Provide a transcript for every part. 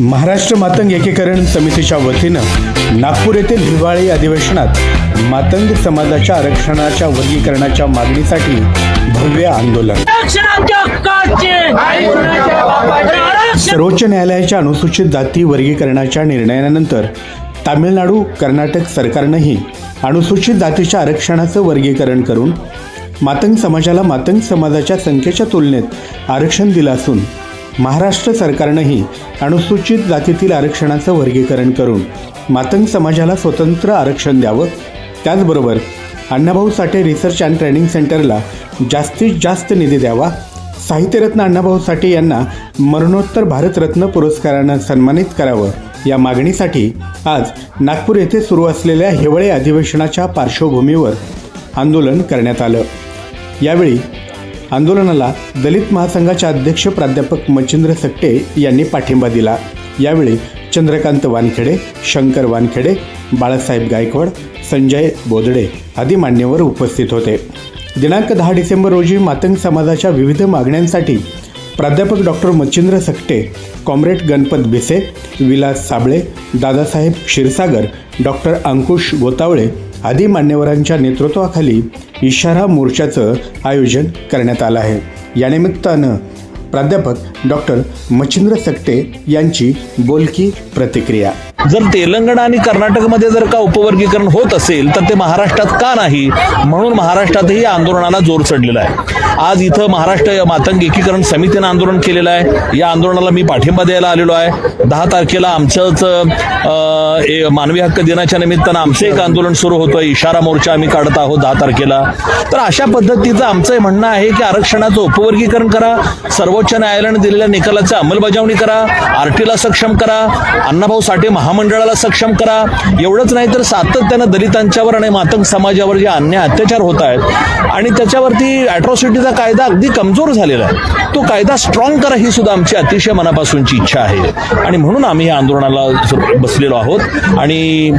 महाराष्ट्र मातंग एकीकरण समितीच्या वतीनं नागपूर येथील हिवाळी अधिवेशनात मातंग समाजाच्या आरक्षणाच्या वर्गीकरणाच्या मागणीसाठी भव्य आंदोलन. सर्वोच्च न्यायालयाच्या अनुसूचित जाती वर्गीकरणाच्या निर्णयानंतर तामिळनाडू कर्नाटक सरकारनंही अनुसूचित जातीच्या आरक्षणाचं वर्गीकरण करून मातंग समाजाला मातंग समाजाच्या संख्येच्या तुलनेत आरक्षण दिलं असून महाराष्ट्र सरकारनंही अनुसूचित जातीतील आरक्षणाचं वर्गीकरण करून मातंग समाजाला स्वतंत्र आरक्षण द्यावं. त्याचबरोबर Annabhau Sathe research and training सेंटरला जास्तीत जास्त निधी द्यावा. साहित्यरत्न अण्णाभाऊ साठे यांना मरणोत्तर भारतरत्न पुरस्कारानं सन्मानित करावं. या मागणीसाठी आज नागपूर येथे सुरू असलेल्या हिवाळी अधिवेशनाच्या पार्श्वभूमीवर आंदोलन करण्यात आलं. यावेळी आंदोलनाला दलित महासंघाचे अध्यक्ष प्राध्यापक मच्छिंद्र सट्टे यांनी पाठिंबा दिला. यावेळी चंद्रकांत वानखेडे शंकर वानखेडे बाळासाहेब गायकवाड संजय बोदडे आदी मान्यवर उपस्थित होते. दिनांक दहा डिसेंबर रोजी मातंग समाजाच्या विविध मागण्यांसाठी प्राध्यापक doctor Machhindra Sakate comrade Ganpat Bhise Vilas Sable Dadasaheb Kshirsagar doctor Ankush Gotavale आदी मान्यवरांच्या नेतृत्वाखाली इशारा मोर्चाचं आयोजन करण्यात आलं आहे. यानिमित्तानं प्राध्यापक डॉक्टर मच्छिंद्र सकटे यांची बोलकी प्रतिक्रिया. जर तेलंगणा आणि कर्नाटकमध्ये जर का उपवर्गीकरण होत असेल तर ते महाराष्ट्रात का नाही? म्हणून महाराष्ट्रातही आंदोलनाला जोर चढलेला आहे. आज इथं महाराष्ट्र मातंग एकीकरण समितीनं आंदोलन केलेलं आहे. या आंदोलनाला मी पाठिंबा द्यायला आलेलो आहे. दहा तारखेला आमचंच ए- मानवी हक्क दिनाच्या निमित्तानं आमचं एक आंदोलन सुरू होतं इशारा मोर्चा आम्ही काढत आहोत दहा तारखेला. तर अशा पद्धतीचं आमचं म्हणणं आहे की आरक्षणाचं उपवर्गीकरण करा सर्वोच्च न्यायालयानं दिलेल्या निकालाची अंमलबजावणी करा आरटीला सक्षम करा अण्णाभाऊ साठे महामंडळाला सक्षम करा. एवढंच नाही तर सातत्यानं दलितांच्यावर आणि मातंग समाजावर जे अन्याय अत्याचार होत आहेत आणि त्याच्यावरती अॅट्रॉसिटीचा कायदा अगदी कमजोर झालेला आहे. तो कायदा स्ट्रॉंग करा ही सुद्धा आमची अतिशय मनापासूनची इच्छा आहे. आणि म्हणून आम्ही या आंदोलनाला बसलेलो आहोत. आणि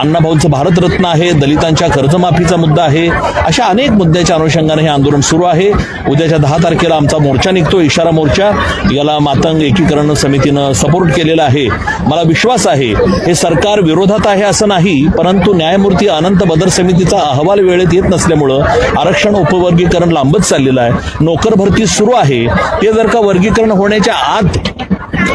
अण्णाभाऊंचं भारतरत्न आहे दलितांच्या कर्जमाफीचा मुद्दा आहे अशा अनेक मुद्द्याच्या अनुषंगाने हे आंदोलन सुरू आहे. उद्याच्या दहा तारखेला आमचा मोर्चा निघतो इशारा मोर्चा. याला मातंग एकीकरण समितीनं सपोर्ट केलेला आहे. मला विश्वास आहे. हे सरकार विरोधात आहे असं नाही परंतु न्यायमूर्ती अनंत बदर समितीचा अहवाल वेळेत येत नसल्यामुळं आरक्षण उपवर्गीकरण लांबत चाललेलं आहे. नोकर भरती सुरू आहे. ते जर का वर्गीकरण होण्याच्या आत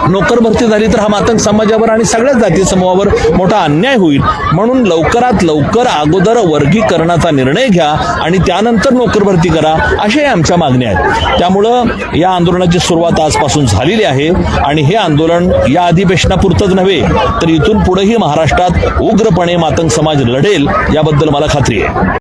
नोकर भरती झाली तर हा मातंग समाजावर आणि सगळ्याच जाती समूहावर मोठा अन्याय होईल. म्हणून लवकरात लवकर अगोदर वर्गीकरणाचा निर्णय घ्या आणि त्यानंतर नोकर भरती करा अशाही आमच्या मागण्या आहेत. त्यामुळं या आंदोलनाची सुरुवात आजपासून झालेली आहे आणि हे आंदोलन या अधिवेशनापुरतंच नव्हे तर इथून पुढेही महाराष्ट्रात उग्रपणे मातंग समाज लढेल याबद्दल मला खात्री आहे.